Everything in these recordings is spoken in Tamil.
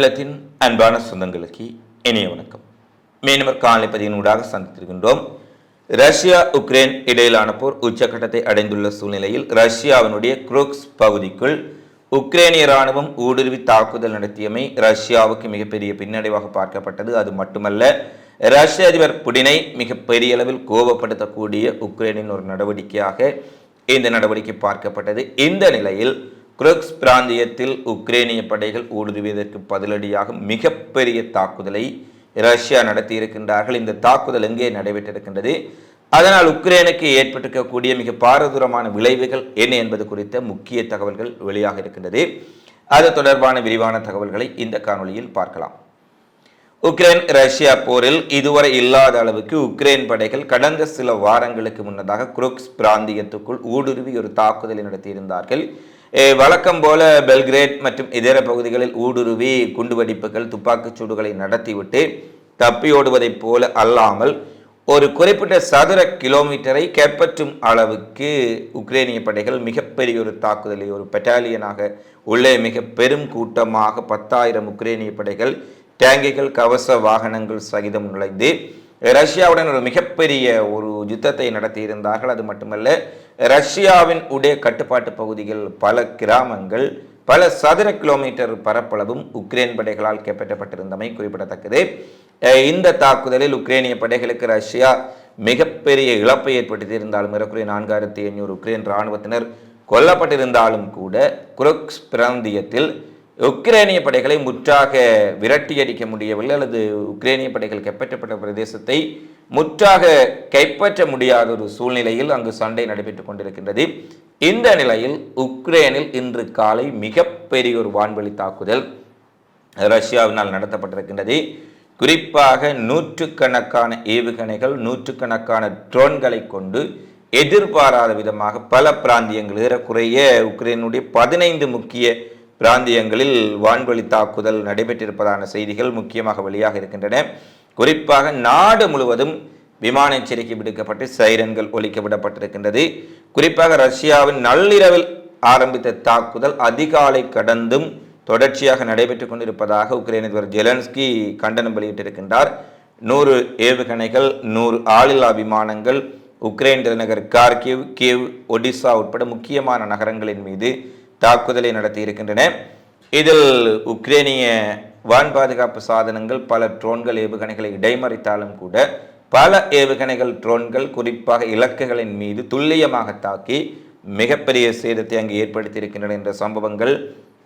நிலத்தின் அன்பான சொந்தங்களுக்கு இனிய வணக்கம். மீனவர் காலை பதிவினூடாக சந்தித்திருக்கின்றோம். ரஷ்யா உக்ரைன் இடையிலான போர் உச்சக்கட்டத்தை அடைந்துள்ள சூழ்நிலையில் ரஷ்யாவினுடைய குரோக்ஸ் பகுதிக்குள் உக்ரைனிய ராணுவம் ஊடுருவி தாக்குதல் நடத்தியமை ரஷ்யாவுக்கு மிகப்பெரிய பின்னடைவாக பார்க்கப்பட்டது. அது மட்டுமல்ல ரஷ்ய அதிபர் புடினை மிகப்பெரிய அளவில் கோபப்படுத்தக்கூடிய உக்ரைனின் ஒரு நடவடிக்கையாக இந்த நடவடிக்கை பார்க்கப்பட்டது. இந்த நிலையில் குரக்ஸ் பிராந்தியத்தில் உக்ரேனிய படைகள் ஊடுருவியதற்கு பதிலடியாக மிகப்பெரிய தாக்குதலை ரஷ்யா நடத்தியிருக்கின்றார்கள். இந்த தாக்குதல் எங்கே நடைபெற்றிருக்கின்றது? அதனால் உக்ரைனுக்கு ஏற்பட்டிருக்கக்கூடிய மிக பாரதூரமான விளைவுகள் என்ன என்பது குறித்த முக்கிய தகவல்கள் வெளியாக இருக்கின்றது. அது தொடர்பான விரிவான தகவல்களை இந்த காணொலியில் பார்க்கலாம். உக்ரைன் ரஷ்யா போரில் இதுவரை இல்லாத அளவுக்கு உக்ரைன் படைகள் கடந்த சில வாரங்களுக்கு முன்னதாக குரோக்ஸ் பிராந்தியத்துக்குள் ஊடுருவி ஒரு தாக்குதலை நடத்தியிருந்தார்கள். வழக்கம் போல பெல்கிரேட் மற்றும் இதர பகுதிகளில் ஊடுருவி குண்டுவெடிப்புகள் துப்பாக்கிச் சூடுகளை நடத்திவிட்டு தப்பியோடுவதைப் போல அல்லாமல் ஒரு குறிப்பிட்ட சதுர கிலோமீட்டரை கைப்பற்றும் அளவுக்கு உக்ரைனிய படைகள் மிகப்பெரிய ஒரு தாக்குதலை ஒரு பெட்டாலியனாக உள்ளே மிக பெரும் கூட்டமாக பத்தாயிரம் உக்ரைனிய படைகள் டேங்கிகள் கவச வாகனங்கள் சகிதம் நுழைந்து ரஷ்யாவுடன் ஒரு மிகப்பெரிய ஒரு யுத்தத்தை நடத்தியிருந்தார்கள். அது மட்டுமல்ல ரஷ்யாவின் உடைய கட்டுப்பாட்டு பகுதிகள் பல கிராமங்கள் பல சதுர கிலோமீட்டர் பரப்பளவும் உக்ரைன் படைகளால் கைப்பற்றப்பட்டிருந்தமை குறிப்பிடத்தக்கது. இந்த தாக்குதலில் உக்ரைனிய படைகளுக்கு ரஷ்யா மிகப்பெரிய இழப்பை ஏற்படுத்தியிருந்தாலும் ஏறக்குறைய நான்காயிரத்தி ஐநூறு உக்ரைன் இராணுவத்தினர் கொல்லப்பட்டிருந்தாலும் கூட குரோக்ஸ் பிராந்தியத்தில் உக்ரைனிய படைகளை முற்றாக விரட்டியடிக்க முடியவில்லை அல்லது உக்ரைனிய படைகள் கைப்பற்றப்பட்ட பிரதேசத்தை முற்றாக கைப்பற்ற முடியாத ஒரு சூழ்நிலையில் அங்கு சண்டை நடைபெற்றுக் கொண்டிருக்கின்றது. இந்த நிலையில் உக்ரைனில் இன்று காலை மிகப்பெரிய ஒரு வான்வெளி தாக்குதல் ரஷ்யாவினால் நடத்தப்பட்டிருக்கின்றது. குறிப்பாக நூற்றுக்கணக்கான ஏவுகணைகள் நூற்றுக்கணக்கான ட்ரோன்களை கொண்டு எதிர்பாராத விதமாக பல பிராந்தியங்கள் ஏறக்குறைய உக்ரைனுடைய பதினைந்து முக்கிய பிராந்தியங்களில் வான்வழி தாக்குதல் நடைபெற்றிருப்பதான செய்திகள் முக்கியமாக வெளியாக இருக்கின்றன. குறிப்பாக நாடு முழுவதும் விமான எச்சரிக்கை விடுக்கப்பட்டு சைரன்கள் ஒலிக்க விடப்பட்டிருக்கின்றது. குறிப்பாக ரஷ்யாவின் நள்ளிரவில் ஆரம்பித்த தாக்குதல் அதிகாலை கடந்தும் தொடர்ச்சியாக நடைபெற்றுக் கொண்டிருப்பதாக உக்ரைன் அதிபர் ஜெலன்ஸ்கி கண்டனம் வெளியிட்டிருக்கின்றார். நூறு ஏவுகணைகள் நூறு ஆளில்லா விமானங்கள் உக்ரைன் தலைநகர் கார்கிவ் கிவ் ஒடிசா உட்பட முக்கியமான நகரங்களின் மீது தாக்குதலை நடத்தியிருக்கின்றன இதில் உக்ரைனிய வான் பாதுகாப்பு சாதனங்கள் பல ட்ரோன்கள் ஏவுகணைகளை இடைமறித்தாலும் கூட பல ஏவுகணைகள் ட்ரோன்கள் குறிப்பாக இலக்குகளின் மீது துல்லியமாக தாக்கி மிகப்பெரிய சேதத்தை அங்கு ஏற்படுத்தியிருக்கின்றன என்ற சம்பவங்கள்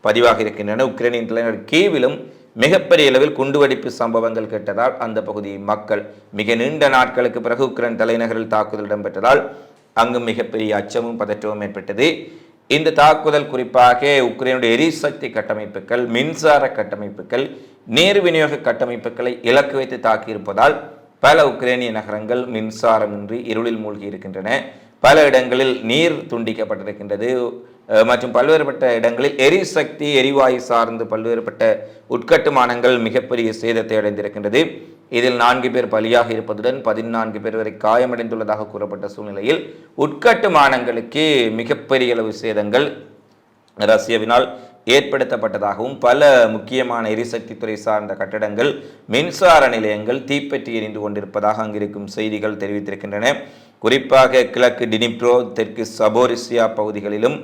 பதிவாக இருக்கின்றன. உக்ரைனின் தலைநகர் கீவிலும் மிகப்பெரிய அளவில் குண்டுவெடிப்பு சம்பவங்கள் கேட்டதால் அந்த பகுதி மக்கள் மிக நீண்ட நாட்களுக்கு பிறகு உக்ரைன் தலைநகரில் தாக்குதல் இடம்பெற்றதால் அங்கு மிகப்பெரிய அச்சமும் பதற்றமும் ஏற்பட்டது. இந்த தாக்குதல் குறிப்பாக உக்ரைனுடைய எரிசக்தி கட்டமைப்புகள் மின்சார கட்டமைப்புகள் நீர் விநியோக கட்டமைப்புகளை இலக்கு வைத்து தாக்கியிருப்பதால் பல உக்ரைனிய நகரங்கள் மின்சாரமின்றி இருளில் மூழ்கி இருக்கின்றன. பல இடங்களில் நீர் துண்டிக்கப்பட்டிருக்கின்றது. மற்றும் பல்வேறுபட்ட இடங்களில் எரிசக்தி எரிவாயு சார்ந்து பல்வேறுபட்ட உட்கட்டுமானங்கள் மிகப்பெரிய சேதத்தை அடைந்திருக்கின்றது. இதில் நான்கு பேர் பலியாக இருப்பதுடன் பதினான்கு பேர் வரை காயமடைந்துள்ளதாக கூறப்பட்ட சூழ்நிலையில் உட்கட்டுமானங்களுக்கு மிகப்பெரிய அளவு சேதங்கள் ரஷ்யாவினால் ஏற்படுத்தப்பட்டதாகவும் பல முக்கியமான எரிசக்தி துறை சார்ந்த கட்டடங்கள் மின்சார நிலையங்கள் தீப்பற்றி எரிந்து கொண்டிருப்பதாக அங்கிருக்கும் செய்திகள் தெரிவித்திருக்கின்றன. குறிப்பாக கிழக்கு டினிப்ரோ தெற்கு சபோரிசியா பகுதிகளிலும்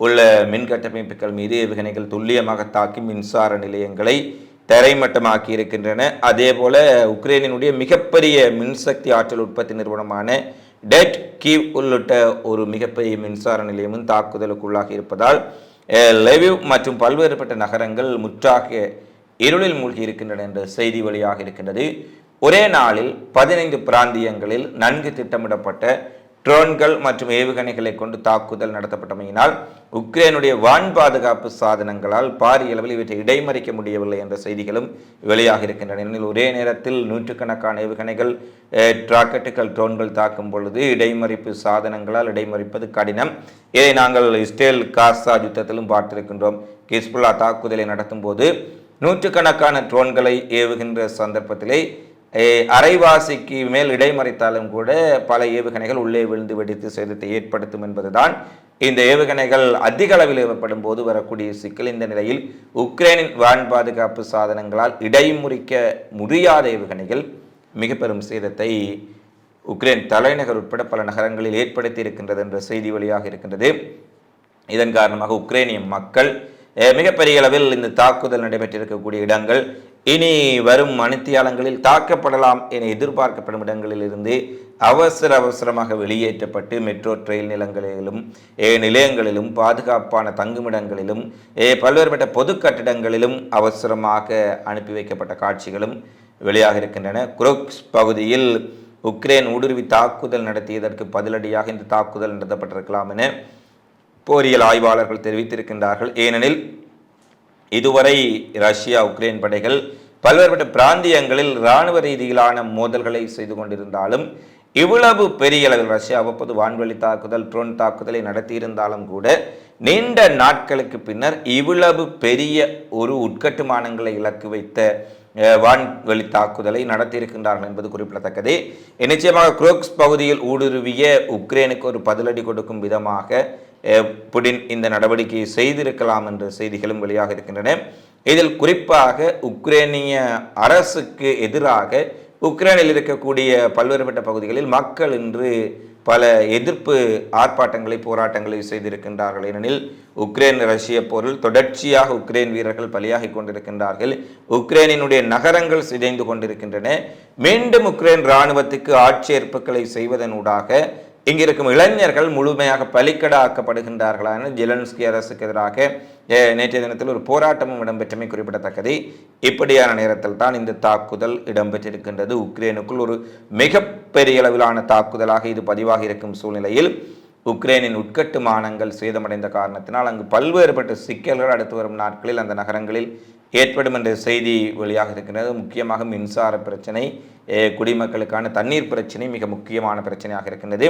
உள்ள மின் கட்டமைப்புகள் மீது வெகுனைகள் துல்லியமாக தாக்கி மின்சார நிலையங்களை தரைமட்டமாக்கி இருக்கின்றன. அதே போல உக்ரைனினுடைய மிகப்பெரிய மின்சக்தி ஆற்றல் உற்பத்தி நிறுவனமான டெட் கீவ் உள்ளிட்ட ஒரு மிகப்பெரிய மின்சார நிலையமும் தாக்குதலுக்குள்ளாகி இருப்பதால் லெவிவ் மற்றும் பல்வேறுபட்ட நகரங்கள் முற்றாக இருளில் மூழ்கி இருக்கின்றன என்ற செய்தி வழியாக இருக்கின்றது. ஒரே நாளில் பதினைந்து பிராந்தியங்களில் நன்கு திட்டமிடப்பட்ட ட்ரோன்கள் மற்றும் ஏவுகணைகளை கொண்டு தாக்குதல் நடத்தப்பட்டமையினால் உக்ரைனுடைய வான் பாதுகாப்பு சாதனங்களால் பாரிய அளவில் இவற்றை இடைமறிக்க முடியவில்லை என்ற செய்திகளும் வெளியாக இருக்கின்றன. ஏனெனில் ஒரே நேரத்தில் நூற்றுக்கணக்கான ஏவுகணைகள் ராக்கெட்டுகள் ட்ரோன்கள் தாக்கும் பொழுது இடைமறிப்பு சாதனங்களால் இடைமறிப்பது கடினம். இதை நாங்கள் இஸ்ரேல் காசா யுத்தத்திலும் பார்த்திருக்கின்றோம். கிஸ்புல்லா தாக்குதலை நடத்தும் போது நூற்றுக்கணக்கான ட்ரோன்களை ஏவுகின்ற சந்தர்ப்பத்திலே அரைவாசிக்கு மேல் இடைமறித்தாலும் கூட பல ஏவுகணைகள் உள்ளே விழுந்து வெடித்து சேதத்தை ஏற்படுத்தும் என்பதுதான் இந்த ஏவுகணைகள் அதிக அளவில் ஏவப்படும் போது வரக்கூடிய சிக்கல். இந்த நிலையில் உக்ரைனின் வான் பாதுகாப்பு சாதனங்களால் இடைமுறிக்க முடியாத ஏவுகணைகள் மிக பெரும் சேதத்தை உக்ரைன் தலைநகர் உட்பட பல நகரங்களில் ஏற்படுத்தி இருக்கின்றது என்ற செய்தி வழியாக இருக்கின்றது. இதன் காரணமாக உக்ரைனிய மக்கள் மிகப்பெரிய அளவில் இந்த தாக்குதல் நடைபெற்றிருக்கக்கூடிய இடங்கள் இனி வரும் மணித்தியாலங்களில் தாக்கப்படலாம் என எதிர்பார்க்கப்படும் இடங்களிலிருந்து அவசர அவசரமாக வெளியேற்றப்பட்டு மெட்ரோ ரயில் நிலங்களிலும் நிலையங்களிலும் பாதுகாப்பான தங்குமிடங்களிலும் பல்வேறுபட்ட பொது கட்டிடங்களிலும் அவசரமாக அனுப்பி வைக்கப்பட்ட காட்சிகளும் வெளியாக இருக்கின்றன. குரோக்ஸ் பகுதியில் உக்ரைன் ஊடுருவி தாக்குதல் நடத்தியதற்கு பதிலடியாக இந்த தாக்குதல் நடத்தப்பட்டிருக்கலாம் என போரியல் ஆய்வாளர்கள் தெரிவித்திருக்கின்றார்கள். ஏனெனில் இதுவரை ரஷ்யா உக்ரைன் படைகள் பல்வேறுபட்ட பிராந்தியங்களில் இராணுவ ரீதியிலான மோதல்களை செய்து கொண்டிருந்தாலும் இவ்வளவு பெரிய அளவில் ரஷ்யா அவ்வப்போது வான்வெளி தாக்குதல் ட்ரோன் தாக்குதலை நடத்தியிருந்தாலும் கூட நீண்ட நாட்களுக்கு பின்னர் இவ்வளவு பெரிய ஒரு உட்கட்டுமானங்களை இலக்கு வைத்த வான்வழி வான்வெளி தாக்குதலை நடத்தியிருக்கின்றார்கள் என்பது குறிப்பிடத்தக்கது. நிச்சயமாக குரோக்ஸ் பகுதியில் ஊடுருவிய உக்ரைனுக்கு ஒரு பதிலடி கொடுக்கும் விதமாக புடின் இந்த நடவடிக்கையை செய்திருக்கலாம் என்ற செய்திகளும் வெளியாக இருக்கின்றன. இதில் குறிப்பாக உக்ரைனிய அரசுக்கு எதிராக உக்ரைனில் இருக்கக்கூடிய பல்வேறுபட்ட பகுதிகளில் மக்கள் இன்று பல எதிர்ப்பு ஆர்ப்பாட்டங்களை போராட்டங்களை செய்திருக்கின்றார்கள். ஏனெனில் உக்ரைன் ரஷ்ய போரில் தொடர்ச்சியாக உக்ரைன் வீரர்கள் பலியாகி கொண்டிருக்கின்றார்கள். உக்ரைனினுடைய நகரங்கள் சிதைந்து கொண்டிருக்கின்றன. மீண்டும் உக்ரைன் இராணுவத்துக்கு ஆட்சேர்ப்புகளை செய்வதனூடாக இங்கிருக்கும் இளைஞர்கள் முழுமையாக பலிக்கடாக்கப்படுகின்றார்களா என ஜெலன்ஸ்கி அரசுக்கு எதிராக நேற்றைய தினத்தில் ஒரு போராட்டமும் இடம்பெற்றமை குறிப்பிடத்தக்கது. இப்படியான நேரத்தில் தான் இந்த தாக்குதல் இடம்பெற்றிருக்கின்றது. உக்ரைனுக்குள் ஒரு மிகப்பெரிய அளவிலான தாக்குதலாக இது பதிவாக இருக்கும் சூழ்நிலையில் உக்ரைனின் உட்கட்டுமானங்கள் சேதமடைந்த காரணத்தினால் அங்கு பல்வேறுபட்ட சிக்கல்கள் அடுத்து வரும் நாட்களில் அந்த நகரங்களில் ஏற்படும் என்ற செய்தி வெளியாக இருக்கின்றது. முக்கியமாக மின்சார பிரச்சனை குடிமக்களுக்கான தண்ணீர் பிரச்சனை மிக முக்கியமான பிரச்சனையாக இருக்கின்றது.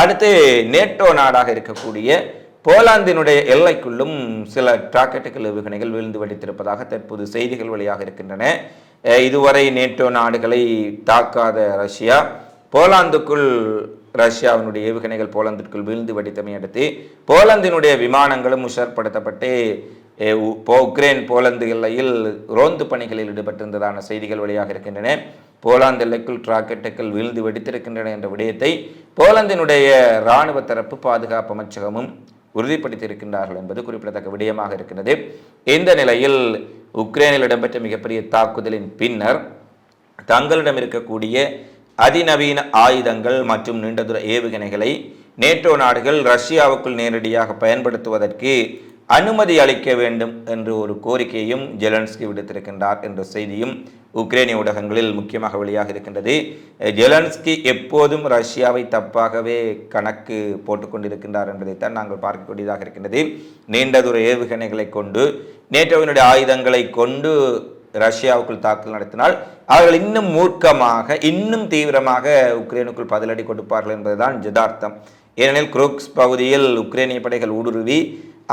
அடுத்து நேட்டோ நாடாக இருக்கக்கூடிய போலாந்தினுடைய எல்லைக்குள்ளும் சில ராக்கெட்டுகள் ஏவுகணைகள் வீழ்ந்து வெடித்திருப்பதாக தற்போது செய்திகள் வெளியாக இருக்கின்றன. இதுவரை நேட்டோ நாடுகளை தாக்காத ரஷ்யா போலாந்துக்குள் ரஷ்யாவினுடைய ஏவுகணைகள் போலாந்திற்குள் வீழ்ந்து வெடித்தமை அடுத்து போலந்தினுடைய விமானங்களும் உஷார்படுத்தப்பட்டு உக்ரைன் போலந்து எல்லையில் ரோந்து பணிகளில் ஈடுபட்டிருந்ததான செய்திகள் வெளியாக இருக்கின்றன. போலாந்து எல்லைக்குள் ராக்கெட்டுகள் வீழ்ந்து வெடித்திருக்கின்றன என்ற விடயத்தை போலந்தினுடைய இராணுவ தரப்பு பாதுகாப்பு அமைச்சகமும் உறுதிப்படுத்தியிருக்கின்றார்கள் என்பது குறிப்பிடத்தக்க விடயமாக இருக்கின்றது. இந்த நிலையில் உக்ரைனில் இடம்பெற்ற மிகப்பெரிய தாக்குதலின் பின்னர் தங்களிடம் இருக்கக்கூடிய அதிநவீன ஆயுதங்கள் மற்றும் நீண்ட தூர ஏவுகணைகளை நேட்டோ நாடுகள் ரஷ்யாவுக்குள் நேரடியாக பயன்படுத்துவதற்கு அனுமதி அளிக்க வேண்டும் என்று ஒரு கோரிக்கையும் ஜெலன்ஸ்கி விடுத்திருக்கின்றார் என்ற செய்தியும் உக்ரைனிய ஊடகங்களில் முக்கியமாக வெளியாக இருக்கின்றது. ஜெலன்ஸ்கி எப்போதும் ரஷ்யாவை தப்பாகவே கணக்கு போட்டுக்கொண்டிருக்கின்றார் என்பதைத்தான் நாங்கள் பார்க்கக்கூடியதாக இருக்கின்றது. நீண்ட தூர ஏவுகணைகளை கொண்டு நேட்டோவினுடைய ஆயுதங்களை கொண்டு ரஷ்யாவுக்குள் தாக்குதல் நடத்தினால் அவர்கள் இன்னும் மூர்க்கமாக இன்னும் தீவிரமாக உக்ரைனுக்குள் பதிலடி கொடுப்பார்கள் என்பதுதான் ஜதார்த்தம் ஏனெனில் குரூக்ஸ் பகுதியில் உக்ரைனிய படைகள் ஊடுருவி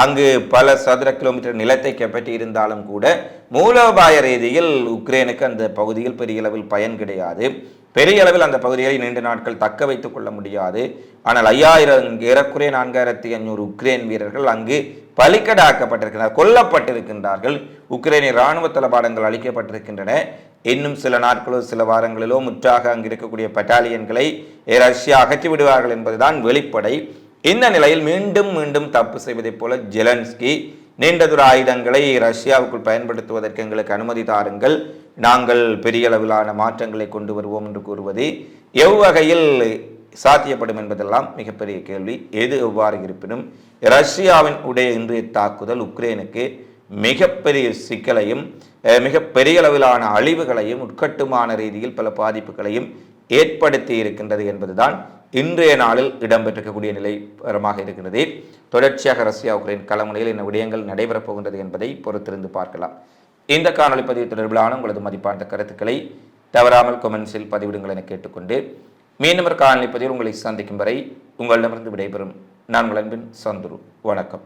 அங்கு பல சதுர கிலோமீட்டர் நிலத்தை கைப்பற்றி இருந்தாலும் கூட மூலோபாய ரீதியில் உக்ரைனுக்கு அந்த பகுதியில் பெரிய அளவில் பயன் கிடையாது. பெரிய அளவில் அந்த பகுதியை நீண்ட நாட்கள் தக்க வைத்துக் கொள்ள முடியாது. ஆனால் ஐயாயிரம் ஏறக்குறைய நான்காயிரத்தி ஐநூறு உக்ரைன் வீரர்கள் அங்கு பலிக்கடாக்கப்பட்டிருக்கிறார் கொல்லப்பட்டிருக்கின்றார்கள். உக்ரைனின் இராணுவ தளபாடங்கள் அளிக்கப்பட்டிருக்கின்றன. இன்னும் சில நாட்களோ சில வாரங்களிலோ முற்றாக அங்கு இருக்கக்கூடிய பட்டாலியன்களை ரஷ்யா அகற்றி விடுவார்கள் என்பதுதான் வெளிப்படை. இந்த நிலையில் மீண்டும் மீண்டும் தப்பு செய்வதைப் போல ஜெலன்ஸ்கி நீண்டதொரு ஆயுதங்களை ரஷ்யாவுக்குள் பயன்படுத்துவதற்கு எங்களுக்கு அனுமதி தாருங்கள். நாங்கள் பெரிய அளவிலான மாற்றங்களை கொண்டு வருவோம் என்று கூறுவது எவ்வகையில் சாத்தியப்படும் என்பதெல்லாம் மிகப்பெரிய கேள்வி. எது எவ்வாறு இருப்பினும் ரஷ்யாவின் உடைய இன்றைய தாக்குதல் உக்ரைனுக்கு மிகப்பெரிய சிக்கலையும் மிகப்பெரிய அளவிலான அழிவுகளையும் உட்கட்டுமான ரீதியில் பல பாதிப்புகளையும் ஏற்படுத்தி இருக்கின்றது என்பதுதான் இன்றைய நாளில் இடம்பெற்றிருக்கக்கூடிய நிலைபரமாக இருக்கிறது. தொடர்ச்சியாக ரஷ்யா உக்ரைன் களமுனையில் என்ன விடயங்கள் நடைபெறப் போகின்றது என்பதை பொறுத்திருந்து பார்க்கலாம். இந்த காணொளி பதிவு தொடர்பிலான உங்களது மதிப்பான கருத்துக்களை தவறாமல் கொமெண்ட்ஸில் பதிவிடுங்கள் என கேட்டுக்கொண்டு மீண்டும் ஒரு காணொளி பதிவில் உங்களை சந்திக்கும் வரை உங்களிடமிருந்து விடைபெறும். நான் உங்கள் அன்பின் சந்துரு. வணக்கம்.